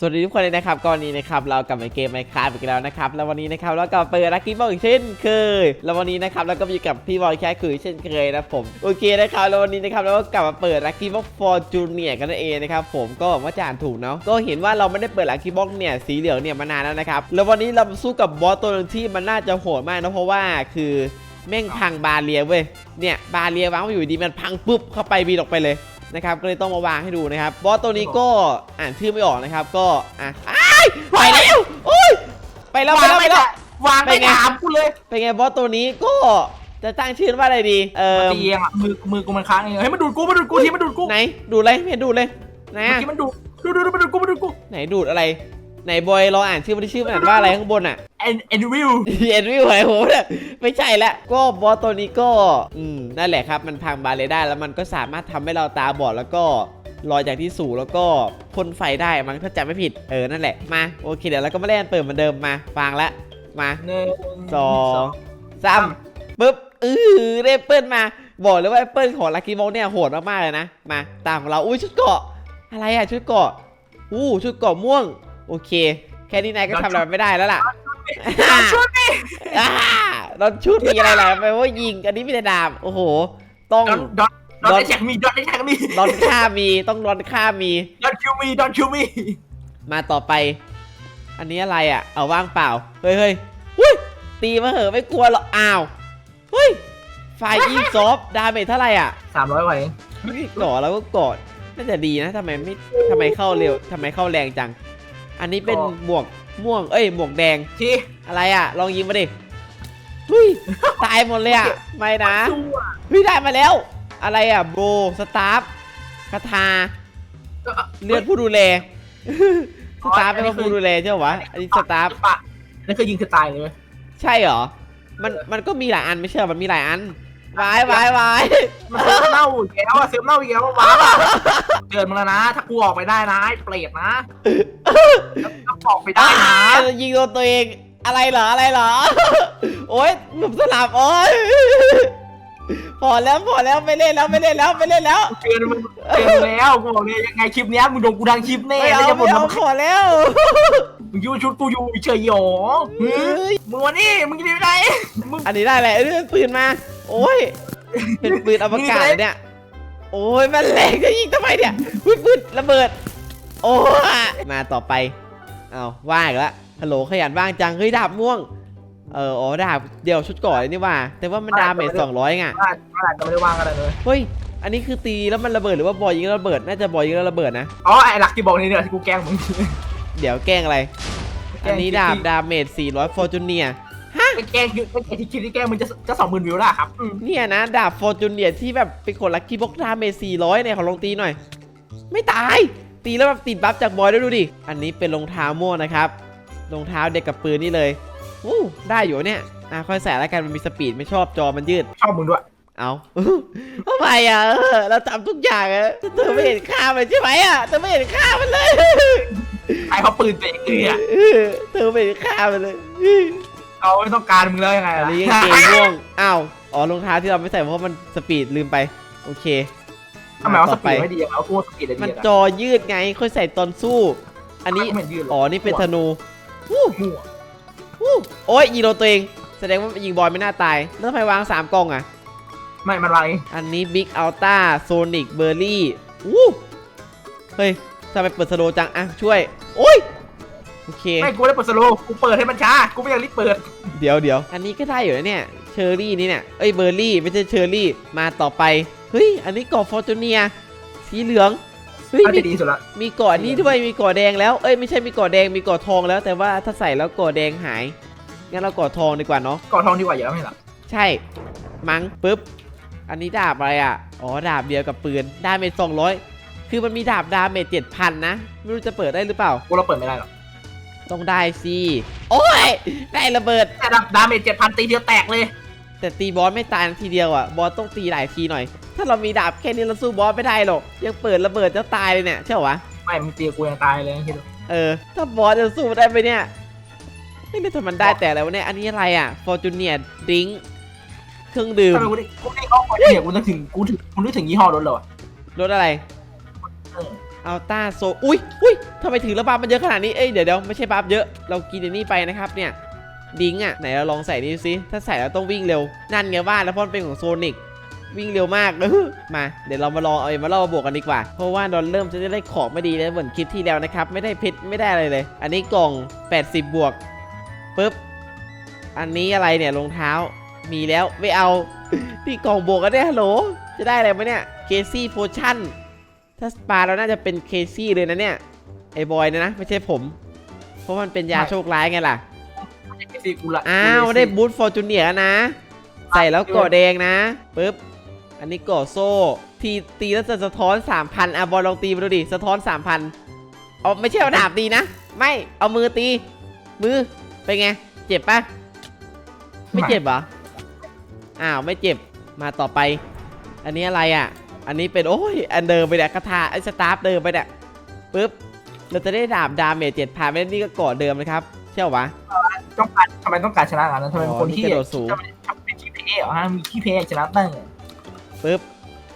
สวัสดีทุกคนเลยนะครับก่อนนี้นะครับเรากลับมาเกมไมค์ค a f t อีกแล้วนะครับแล้ววันนี้นะครับเรากลับเปิดลักกี้บอกอีกเช่นเคยแล้ววันนี้นะครับเราก็อยู่กับพี่บอยแค่คือเช่นเคยนะผมโอเคนะครับแล้ววันนี้นะครับเราก็กลับมาเปิดลักกี้บอกฟอร์จูเนียกันนั่นเองนะครับผมก็หวังว่าจะอ่านถูกเนาะก็เห็นว่าเราไม่ได้เปิดลักกี้บอกเนี่ยสีเหลืองเนี่ยมานานแล้วนะครับแล้ววันนี้เราสู้กับบอสตัวหนึงที่มันน่าจะโหดมากนะเพราะว่าคือแม่งพังบาเรียเว้ยเนี่ยบาเรียวางอยู่ดีมันพังปุ๊บเข้าไปบีออกไปเลย นะครับก็เลยต้องมาวางให้ดูนะครับบอสตัวนี้ก็อ่านชื่อไม่ออกนะครับ ก็อะอ้ายไปแล้วโอ้ยไปแล้วไปแล้วไปแล้ววางไปไม่ไงถามกูเลยเป็นไงบอสตัวนี้ก็จะตั้งชื่อว่าอะไรดีเออตีเองอะมือมือกูมันค้างเองเฮ้ยมันดูดกูมันดูดกูทีมันดูดกูไหนดูเลยไม่เห็นดูเลยไหนเมื่ออะกี้มันดูดดูดูดูมันดูดกูมันดูดกูไหนดูดอะไร ไหนบอยลองอ่านชื่อมันดิชื่อมันอ่านว่าอะไรข้างบนอะเอ็นเอ็นวิวเอ็นวิวไอ้โหเนี่ยไม่ใช่ละก็บอสตัวนี้ก็อืมนั่นแหละครับ มันพังบาเลได้แล้วมันก็สามารถทำให้เราตาบอดแล้วก็ลอยจากที่สูงแล้วก็พ่นไฟได้มั้งถ้าจำไม่ผิดเออนั่นแหละมาโอเคเดี๋ยวเราก็มาเล่นเปิดเหมือนเดิมมาฟังละมาหนึ่งสองสามปึ๊บอือได้เปิ้ลมาบอกเลยว่าแอปเปิลของลักกี้บ็อกเนี่ยโหดมากๆเลยนะ มาตามของเรา อุ้ยชุดเกราะ อะไรอะชุดเกราะ อู้ชุดเกราะม่วง โอเค แค่นี้นายก็ทำอะไรไม่ได้แล้วล่ะช่วยดิอ่าเราชุดมีอะไรล่ะไปว่ายิง อันนี้มีแต่ดาบ โอ้โห ต้อง ดอนดอนดอนไอแจ็คมี ดอนไอแจ็คมีรอนค่ามี ต้องรอนค่ามี ดอนคิวมี ดอนคิวมี มาต่อไป อันนี้อะไรอะ เอาว่างเปล่า เฮ้ยเฮ้ยหุ้ยตีมาเหอะไม่กลัวหรอก อ้าว เฮ้ย ไฟอีซอฟดาเมจเท่าไหร่อะสามร้อยกว่าเองหล่อแล้วก็กอดน่าจะดีนะทำไมไม่ทำไมเข้าเร็วทำไมเข้าแรงจัง อันนี้เป็นหมวกม่วง เอ้ยหมวกแดงทีอะไรอะ ลองยิงมาดิเฮ้ยตายหมดเลยอะไม่นะสู้อะเฮ้ยได้มาแล้ว อะไรอะโบสตาร์ฟคาถาเลือดผู้ดูแลสตาร์ฟเป็นว่าผู้ดูแลใช่ไหมวะอันนี้สตาร์ฟปะนั่นคือยิงคือตายเลยใช่เหรอมันมันก็มีหลายอันไม่ใช่เหรอมันมีหลายอัน วายวายวายมันเซิร์ฟเน่าอีกแล้วอะเซิร์ฟเน่าอีกแล้วอะว้าวอะเกิดมาแล้วนะ ถ้ากูออกไปได้นะไอ้เปรตนะถ้าออกไปได้นะ ยิงโดนตัวเองอะไรเหรออะไรเหรอ โอ๊ยหนุ่มสลับโอ๊ยพอแล้วพอแล้วไม่เล่นแล้วไม่เล่นแล้วไม่เล่นแล้วเตือนมึงเตือนแล้วกูบอกเลยยังไงคลิปเนี้ยมึงโดนกูดังคลิปแน่ไม่แล้วเอาจะบ่ไม่นเอาว่าพอแล้วมึงยูชุดกูอยู่เฉยหยอเฮ้ยมึงวันนี้มึงจะไปไหนมึงอันนี้ได้แหละเอ้ยปืนมา โอ้ย เป็นปืนอวกาศเลยเนี่ย โอ้ยมันแรงจะยิงทำไมเนี่ยอุ๊ยปืนระเบิด โอ้ยมาต่อไป เอาว่างอีกแล้วฮัลโหลขยันว่างจัง เฮ้ยดาบม่วง เอออ๋อดาบเดี๋ยวชุดก่อนเลยนี่ว่า แต่ว่ามันดาเมจสองร้อยไงว่าว่าจะไม่ได้วางอะไรเลย เฮ้ย อันนี้คือตีแล้วมันระเบิดหรือว่าบอยยิงแล้วระเบิด น่าจะบอยยิงแล้วระเบิดนะ อ๋อไอ้หลักที่บอกนี่เนี่ยที่กูแกล้งมึง เดี๋ยวแกล้งอะไรแกล้งอันนี้ดาบดาเมจ400ฟอร์จูเนีย ไอ้แกล้งคือไอ้ที่คิดที่แกล้งมึงจะจะสองหมื่นวิวแล้วอะครับอืมเนี่ยนะ ดาบฟอร์จูเนียที่แบบเป็นคนลักกี้บ็อกดาเมจ400เนี่ยขอลองตีหน่อย ไม่ตาย ตีแล้วแบบติดบัฟจากบอยด้วยดูดิ อันนี้เป็นรองเท้าม่วงนะครับรองเท้าเด็กกับปืนนี่เลยอู้ได้อยู่เนี่ยอะค่อยใส่แล้วกันมันมีสปีดไม่ชอบจอมันยืด ชอบมึงด้วย เอา ทำไมอะเออเราทำทุกอย่างอะเธอไม่เห็นค่ามันใช่ไหมอะเธอไม่เห็นค่ามันเลย ใครเขาปืนเตะเลยอะเออเธอไม่เห็นค่ามันเลย เขาไม่ต้องการมึงแล้วยังไงอันล่ะนี้กางเกงม่วง อ้าว อ๋อรองเท้าที่เราไม่ใส่เพราะมันสปีดลืมไป โอเคทำไมว่าสต่อปีดไม่ดีอะเอากูว่าสปีดได้ดีมันอะจอยืดไงค่อยใส่ตอนสู้ อันนี้ ไม่เห็นยืดเลยอ๋อ นี่เป็นธนูวู้มั่ววู้โอ้ยยิงโดนตัวเอง แสดงว่ายิงบอลไม่น่าตาย แล้วทำไมวางสามกล่องอะ ไม่มันวางเองอันนี้บิ๊กอัลต้าโซนิกเบอร์รี่วู้เฮ้ยทำไมเปิดสโลว์จัง อะ ช่วย โอ้ย โอเค ไม่กูได้เปิดสโลว์กูเปิดให้มันช้า กูไม่อยากรีบเปิด เดี๋ยวเดี๋ยวอันนี้ก็ได้อยู่นะเนี่ย เชอร์รี่นี่เนี่ย เอ้ยเบอร์รี่ไม่ใช่เชอร์รี่ มาต่อไป เฮ้ย อันนี้กรอบฟอร์จูเนีย สีเหลือง เฮ้ย น่ามีจะดีสุดละมีเกาะนี้ด้วย มีเกาะแดงแล้ว เอ้ยไม่ใช่มีเกาะแดง มีเกาะทองแล้ว แต่ว่าถ้าใส่แล้วเกาะแดงหาย งั้นเราเกาะทองดีกว่าเนาะก่อทองดีกว่าเยอะไม่หรอใช่ มั้งปุ๊บ อันนี้ดาบอะไรอะ อ๋อ ดาบเดียวกับปืน ดาเมจสองร้อยคือมันมีดาบดาเมจเจ็ดพันนะ ไม่รู้จะเปิดได้หรือเปล่า กูเราเปิดไม่ได้หรอก ต้องได้สิโอ้ยได้ระเบิด แต่ดาดาเมจเจ็ดพันตีเดียวแตกเลย แต่ตีบอสไม่ตายนาทีเดียวอะบอสต้องตีหลายทีหน่อย ถ้าเรามีดาบแค่นี้เราสู้บอสไม่ได้หรอกยังเปิดระเบิดจะตายเลยเนี่ยใช่เหรอวะไม่มึงตีกูยังตายเลยคิดดูเออ ถ้าบอสจะสู้ได้ไหมเนี่ยไม่รู้ทำมันได้แต่อะไรวะเนี่ยอันนี้อะไรอะฟอร์จูเนียดิงเครื่องดื่มทำไมกูได้กูได้ยี่ห้อเนี่ยกูนึกถึงกูถึงกูนึกถึงยี่ห้อรถเลยว่ะรถอะไรเอออัลต้าโซอุ้ยอุ้ยทำไมถือแล้วบัฟมันเยอะขนาดนี้ เอ้ยเดี๋ยวเดี๋ยวไม่ใช่บัฟเยอะ เรากินอันนี้ไปนะครับเนี่ย ดิงอะ ไหนเราลองใส่นี่สิ ถ้าใส่แล้วต้องวิ่งเร็ว นั่นไงว่าแล้วเพราะมันเป็นของโซนิกวิ่งเร็วมากเออมา เดี๋ยวเรามาลองเอาเอ็มมาล่อบวกกันดีกว่า เพราะว่าเราเริ่มจะได้ของไม่ดีแล้วเหมือนคลิปที่แล้วนะครับ ไม่ได้เพชรไม่ได้อะไรเลย อันนี้กล่อง 80 บวกปุ๊บ อันนี้อะไรเนี่ยรองเท้า มีแล้วไม่เอานี่กล่องบวกกันเนี่ยฮัลโหล จะได้อะไรไหมเนี่ยเคซี่โพชั่น ถ้าสปาเราน่าจะเป็นเคซี่เลยนะเนี่ย ไอ้บอยเนยนะ ไม่ใช่ผม เพราะมันเป็นยาโชคร้ายไงล่ะไอ้ซีกูละอ้าวได้บูทฟอร์จูเนียนะ ใส่แล้วเกาะแดงนะปึ๊บ อันนี้เกาะโซ่ ทีตีแล้วจะสะท้อน 3,000อะบอลลองตีมาดูดิ สะท้อน 3,000เอาไม่ใช่เอาดาบตีนะ ไม่เอามือตี มือเป็นไง เจ็บปะไม่เจ็บเหรอ อ้าวไม่เจ็บมาต่อไป อันนี้อะไรอะ อันนี้เป็นโอ้ยอันเดิมไปเนี่ยคาถาไอ้สตาฟเดิมไปเนี่ยปึ๊บเราจะได้ดาบดาเมจเจ็ดพันไม่ได้นี่ก็เกาะเดิมนะครับใช่เหรอวะต้องการทำไมต้องการชนะกันนะทำไมเป็นคนที่อ๋อนี่กระโดดสูงทำไมทำเป็นขี้เพย์เหรอฮะมีขี้เพย์ชนะตั้งปึ๊บ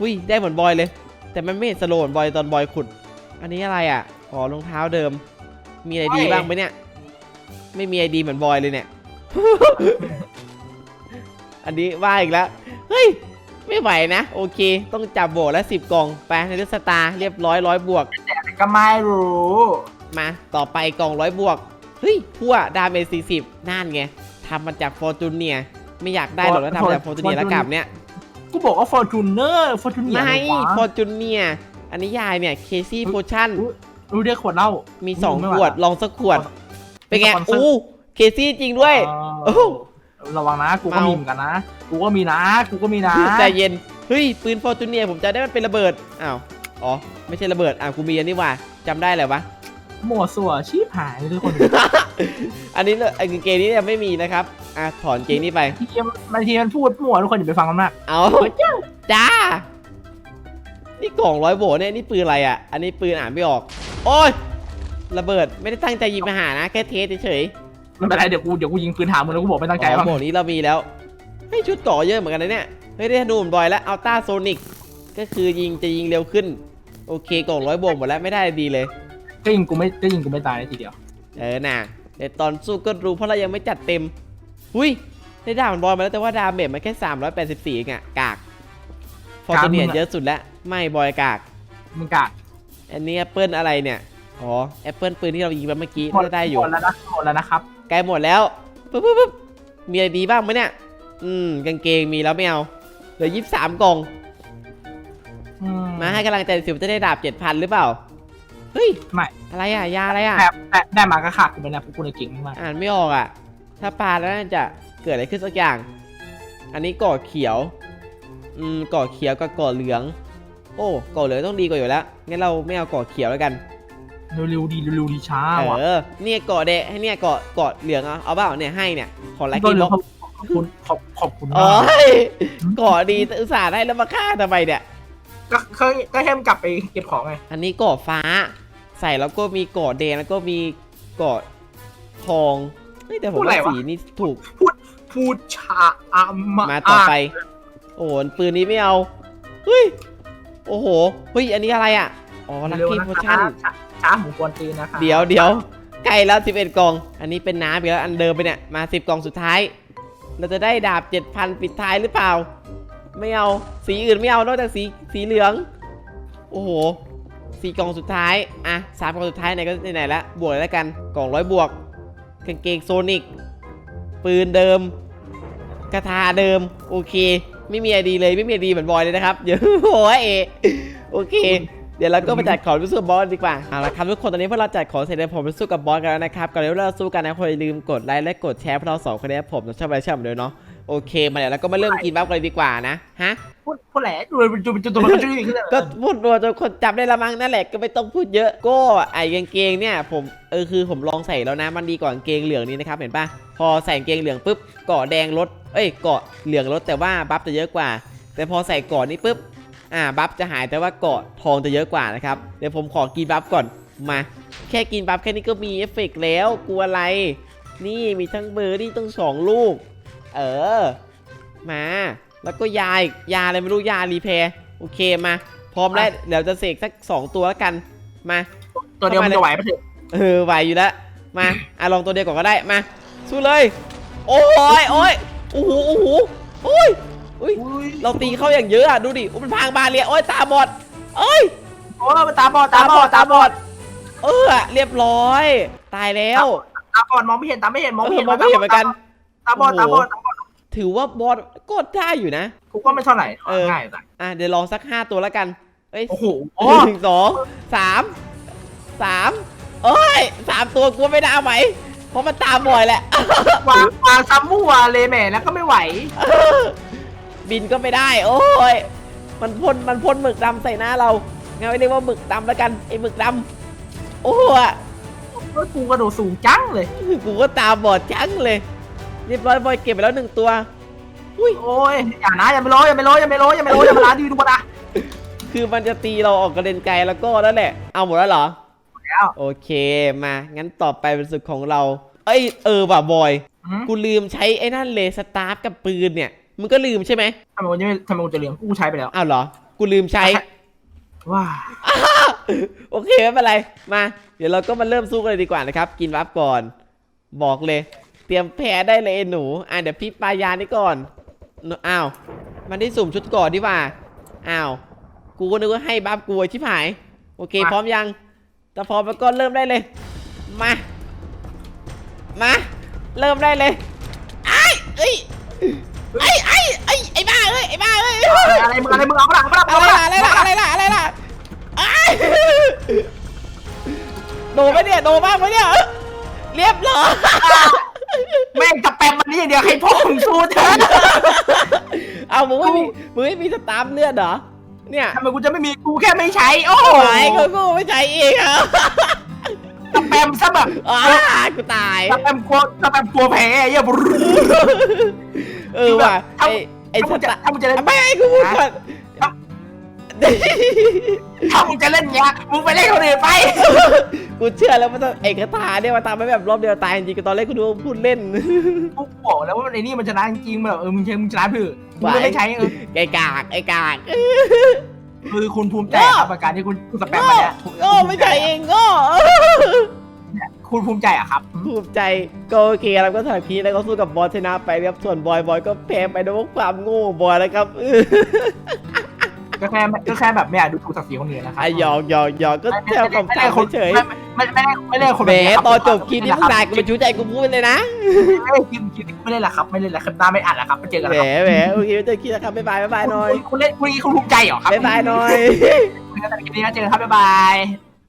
อุ้ยได้เหมือนบอยเลย แต่มันไม่เห็นสโลว์เหมือนบอยตอนบอยขุด อันนี้อะไรอะอ๋อรองเท้าเดิม มีอะไรดีบ้างไหมเนี่ย ไม่มีไอดีเหมือนบอยเลยเนี่ย อันนี้ว่าอีกแล้ว เฮ้ย ไม่ไหวนะ โอเค ต้องจับโบแล้วสิบกล่องไปในเลือสตาร์เรียบร้อยร้อยบวก ก็ไม่รู้มาต่อไปกล่องร้อยบวก เฮ้ยพั่วดาเมจสี่สิบนั่นไงทำมาจากฟอร์จูเนียไม่อยากได้หรอกแล้วทำมาจากฟอร์จูเนียแล้วกลับเนี่ยกูบอกว่าฟอร์จูเนอร์ฟอร์จูเนียไม่ฟอร์จูเนียอันนี้ยายเนี่ยเคซี่โพชั่นรู้เรียกขวดเหล้ามีอืมสองไม่ขไหววดละลองสักขวด เป็นไงสปอนเซอร์อู้เคซี่จริงด้วยโอ้ระวังนะ กูก็เมามีมีเหมือนกันนะ กูก็มีนะ กูก็มีนะใจเย็น เฮ้ย ปืนฟอร์จูเนียผมจำได้มันเป็นระเบิด อ้าว อ๋อ ไม่ใช่ระเบิด อ่าวกูมีอันนี้ว่ะจำได้เลยวะหมวสัวชีพหายเลยคน อันนี้เนี่ยไอ้กางเกงนี้เนี่ยไม่มีนะครับ อะถอนเกงนี้ไปทีบางทีมันพูดมั่วทุกคนอย่าไปฟังมันมาก เอาจ้า นี่กล่องร้อยโบเนี่ยนี่ปืนอะไรอะ อันนี้ปืนอ่านไม่ออก โอ้ยระเบิดไม่ได้ตั้งใจยิงไปหานะแค่เทสเฉยไม่เป็นไรเดี๋ยวกูเดี๋ยวกูยิงปืนถามมึงแล้วกูบอกไม่ตั้งใจอ๋อบ้างโบนี้เรามีแล้ว เฮ้ยชุดเก่อเยอะเหมือนกันนะเนี่ยเฮ้ยได้ธนูเหมือนบอยแล้วอัลต้าโซนิกก็คือยิงจะยิงเร็วขึ้น โอเคกล่องร้อยโบหมดแล้วไม่ได้ดีเลยก็ยิงกูไม่ก็ยิงกูไม่ตายเลยทีเดียว เออน่ะแต่ตอนสู้ก็รู้เพราะเรายังไม่จัดเต็มหุยได้ดาบมันบอลมาแล้วแต่ว่าดาเมจมันแค่ 384เองอะกากฟอร์จูเนียกากมึงอะเยอะสุดแล้วไม่บอยกากมึงกะอันนี้แอปเปิลอะไรเนี่ยอ๋อแอปเปิลปืนที่เรายิงไปเมื่อกี้หมดน่าจะได้อยู่หมดแล้วนะหมดแล้วนะครับใกล้หมดแล้วปุ๊บปุ๊บปุ๊บมีอะไรดีบ้างไหมเนี่ย อืมกางเกงมีแล้วไม่เอาเหลือยี่สิบสามกล่อง อืมาให้กำลังใจสิวจะได้ดาบเจ็ดพันหรือเปล่า เฮ้ย ไม่อะไรอะ ยาอะไรอะ แต่แต่ได้มาก็ขาดกูไปนะพวกกูเลยเก่งมากอ่านไม่ออกอะ ถ้าปลาแล้วน่าจะเกิดอะไรขึ้นสักอย่าง อันนี้ก่อเขียว อืมก่อเขียวกับก่อเหลือง โอ้ก่อเหลืองต้องดีกว่าอยู่แล้ว งั้นเราไม่เอาก่อเขียวแล้วกัน เร็วๆดีเร็วๆดีช้าเอว่ะอเนี่ยก่อแดงให้เนี่ยก่อก่อเหลืองเอาเอาเปล่าเนี่ยให้เนี่ย ขอไลค์ก็กินเร็บวล็อก ขอบคุณขอบขอบคุณโอ้มากยก่อดีแต่อุตส่าห์ได้แล้วมาฆ่าทำไมเนี่ย ก็เคยก็แค่มันกลับไปเก็บของไงอันนี้ก่อฟ้า ใส่แล้วก็มีก่อแดงแล้วก็มีก่อทองเฮ้ยแต่ผมว่าสีนี่ถูกพูดชาอามามาต่อไป โอ้โหปืนนี้ไม่เอาเฮ้ยโอ้โหเฮ้ยอันนี้อะไรอะอ๋อลัคเร็วกี้นะโพคชั่นรับช้าช้าหมูกวนตีนนะคะเดี๋ยวเดี๋ยวใกล้แล้ว11กล่อง อันนี้เป็นน้ำอีกแล้วอันเดิมไปเนี่ย มา 10กล่องสุดท้าย เราจะได้ดาบ 7,000 ปิดท้ายหรือเปล่า ไม่เอา สีอื่นไม่เอานอกจากสีสีเหลือง โอ้โหสี่กล่องสุดท้าย อะสามกล่องสุดท้ายไหนก็ไหนๆแล้วบวกเลยแล้วกัน กล่องร้อยบวกกางเกงโซนิก ปืนเดิมกระทาเดิม โอเค ไม่มีไอดีเลยไม่มีไอดีเหมือนบอยเลยนะครับ เดี๋ยวโอ้ยโอเค เดี๋ยวเราก็ไปจัดของไปสู้กับบอสดีกว่าเอาละครับทุกคนตอนนี้พวกเราจัดของเสร็จแล้วผมไปสู้กับบอสกันแล้วนะครับก่อนที่เราสู้กันนะคนอย่าลืมกดไลค์และกดแชร์พวกเราสองคนนี้ผมชอบอะไรชอบเหมือนเดิมเนาะโอเคมาเดี๋ยวเราก็มาเริ่มกินบัฟกันเลยดีกว่านะฮะพูดพูดแหละดูเป็นจุดเป็นจุดตัวมันก็จุดขึ้นเลยก็พูดรัวจนคนจับได้ละมั้งนั่นแหละก็ไม่ต้องพูดเยอะก็ไอ้กางเกงเนี่ยผมเออคือผมลองใส่แล้วนะมันดีกว่ากางเกงเหลืองนี้นะครับเห็นปะพอใส่กางเกงเหลืองปุ๊บเกาะแดงลดเอ้ยเกาะเหลืองลดแต่ว่าบัฟจะเยอะกว่า แต่พอใส่เกาะนี้ปุ๊บ อ่าบัฟจะหายแต่ว่าเกาะทองจะเยอะกว่านะครับ เดี๋ยวผมขอกินบัฟก่อนมา แค่กินบัฟแค่นี้ก็มีเอฟเฟกต์แล้วกลัวอะไร นี่มีทั้งเบอร์นี่ต้องสองลูก เออ มา แล้วก็ยาอีกยาอะไรไม่รู้ยารีเพย์โอเคมา พร้อมแล้วเดี๋ยวจะเสกสัก2ตัวแล้วกันมาตัวเดียวมันจะไหวปะเถอะเออไหวอยู่แล้วมาอะลองตัวเดียวก่อนก็ได้มาสู้เลย โอ้ยโอ้ยโอ้โหโอ้โหโอ้ย อุ้ยอุ้ยเราตีเข้าอย่างเยอะอะดูดิอุ๊ยมันพังบานเลยโอ้ยตาบอดเอ้ยโอ้ยมันตาบอดตาบอดตาบอดเออเรียบร้อย ตายแล้วตาบอดมองไม่เห็นตาไม่เห็นมองเอไม่อเห็นมองไม่เห็นเหมือนกัน ตาบอดตาบอดตาบอดถือว่าบอสก็ได้อยู่นะ กูก็ไม่เท่าไหร่เออ ง่ายจังอะเดี๋ยวลองสักห้าตัวแล้วกันเอ้ย โอ้โหหนึ่งสองสามสามเอ้ยสามตัวกูไม่ได้ไหวเพราะมันตามบ่อยแหละ วางวางซัมมั่วเลยแหม่แล้วก็ไม่ไหว บินก็ไม่ได้ โอ้ยมันพ่นมันพ่นหมึกดำใส่หน้าเรางั้นไม่เรียกว่าหมึกดำแล้วกันไอ้หมึกดำโอ้ยเฮ้ยกูกระโดดสูงจังเลย กูก็ตาบอดจังเลยเรียบร้อยบอยเก็บไปแล้วหนึ่งตัวอุ้ยโอ้ยอย่านะอย่าไปโรยอย่าไปโรยอย่าไปโรยอย่าไปโรยอย่ามาล้าดีดูมานะคือมันจะตีเราออกกระเด็นไกลแล้วก็แล้วแหละ เอาหมดแล้วเหรอแล้วโอเคมางั้นต่อไปเป็นศึกของเรา เอ้ยเออว่ะบอยอืมกูลืมใช้ไอ้นั่นเลยสตาร์ทกับปืนเนี่ย มึงก็ลืมใช่ไหมทำไมวันนี้ทำไมกูจะเลี้ยงกูใช้ไปแล้ว อ้าวเหรอ กูลืมใช้ ว้าโอเคไม่เป็นไร มา เดี๋ยวเราก็มาเริ่มสู้กันเลยดีกว่านะครับ กินวับก่อน บอกเลย เตรียมแพ้ได้เลยไอ้หนู อะเดี๋ยวพี่ปายานี่ก่อนหนูอ้าว มันได้สุ่มชุดก่อนดีกว่า อ้าว กูก็นึกว่าให้บัฟกูไอ้ชิบหาย โอเค พร้อมยังถ้าพร้อมแล้วก็เริ่มได้เลย มา มา เริ่มได้เลยไอ้เอ้ย ไอ้ไอ้ไอ้ไอ้บ้าเอ้ยไอ้บ้าเอ้ยอะไรมึงอะไรมึงเอาปะล่ะเอาปะล่ะอะไรเอาปะล่ะล่ะอะไรล่ะอะไรล่ะอะไรล่ะไอ้ายโดนไหมเนี่ยโดนบ้างไหมเนี่ยเอ้ยเรียบร้อยแม่งจะแปมมันนี่อย่างเดียวให้พ่อมึงสู้เถอะเอามึงไม่มีมึงไม่มีสตาร์ฟเลือดเหรอเนี่ยทำไมกูจะไม่มีกูแค่ไม่ใช้ โอ้โหโอ้ยเขากูไม่ใช่อีกอะจะแปมซะแบบอ้ากูตายจะแปมกลัวจะแปมกลัวแพ้ไอ้เหี้ยบรู เออว่ะถ้าไอ้ไอ้ถ้าสมึงจะตาร์ถ้ามึงจะเล่นไม่ให้กูพูดก่อนถ้ามึงจะเล่นเนี้ยมึงไปเล่นคนอื่นไปกูเชื่อแล้วว่าไอ้คาถาเนี่ยมาตามไปแบบรอบเดียวตายจริงๆตอนแรกกูดูว่าพูดเล่น กูบอกแล้วว่าไอ้นี่มันชนะจริงๆแบบเออมึงใช้มึงชนะเพื่อมึงไม่ใช้เออไอ้กากไอ้กากคือคุณภูมิใจครับกับการที่คุณคุณสแปมมาเนี้ยโอ้ไม่ใช่เองก็ คุณภูมิใจอะครับ ภูมิใจก็โอเคแล้วก็สำหรับพีชแล้วก็สู้กับบอสชนะไปครับส่วนบอยบอยก็แพ้ไปด้วยความโง่ของบอยนะครับก็แค่ก็แค่แบบไม่อยากดูถูกศักดิ์ศรีคนอื่นนะครับไอะหยอกหยอกหยอกก็แซวคำถามเฉยไม่ไม่ไม่ไม่เล่นคนๆแหมแบบนี้ครับตอนจบคลิปนี้มึงด่ากูมาชูใจกูพูดเลยนะ ไม่เล่นคลิปคลิปไม่เล่นละครับ ไม่เล่นละคลิปหน้าไม่อัดละครับไปเจอกันแหมครับแหมโอเคเจอคลิปนะครับบ๊ายบายบ๊ายบายหน่อยคุณเล่นคุณคุณภูมิใจเหรอครับบ๊ายบายหน่อยคุยกันแต่คลิปนี้นะเจอกันครับบ๊ายบาย